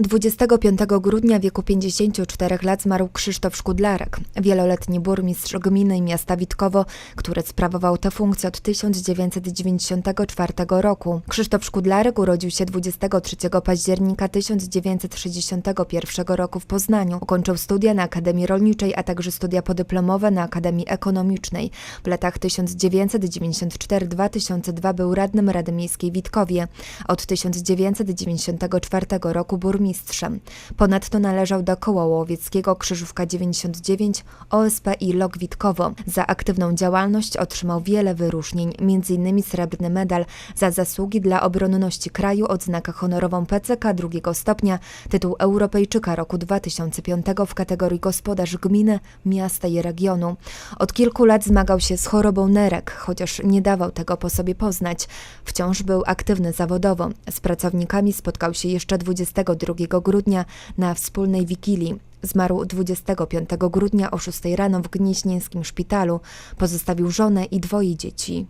25 grudnia wieku 54 lat zmarł Krzysztof Szkudlarek, wieloletni burmistrz gminy i miasta Witkowo, który sprawował tę funkcję od 1994 roku. Krzysztof Szkudlarek urodził się 23 października 1961 roku w Poznaniu. Ukończył studia na Akademii Rolniczej, a także studia podyplomowe na Akademii Ekonomicznej. W latach 1994-2002 był radnym Rady Miejskiej Witkowie. Od 1994 roku burmistrzem. Ponadto należał do koła łowieckiego Krzyżówka 99 OSP i LOK Witkowo. Za aktywną działalność otrzymał wiele wyróżnień, m.in. srebrny medal za zasługi dla obronności kraju, odznakę honorową PCK drugiego stopnia, tytuł Europejczyka roku 2005 w kategorii gospodarz gminy, miasta i regionu. Od kilku lat zmagał się z chorobą nerek, chociaż nie dawał tego po sobie poznać. Wciąż był aktywny zawodowo. Z pracownikami spotkał się jeszcze 22 grudnia na wspólnej wigilii. Zmarł 25 grudnia o 6 rano w Gnieźnieńskim szpitalu. Pozostawił żonę i dwoje dzieci.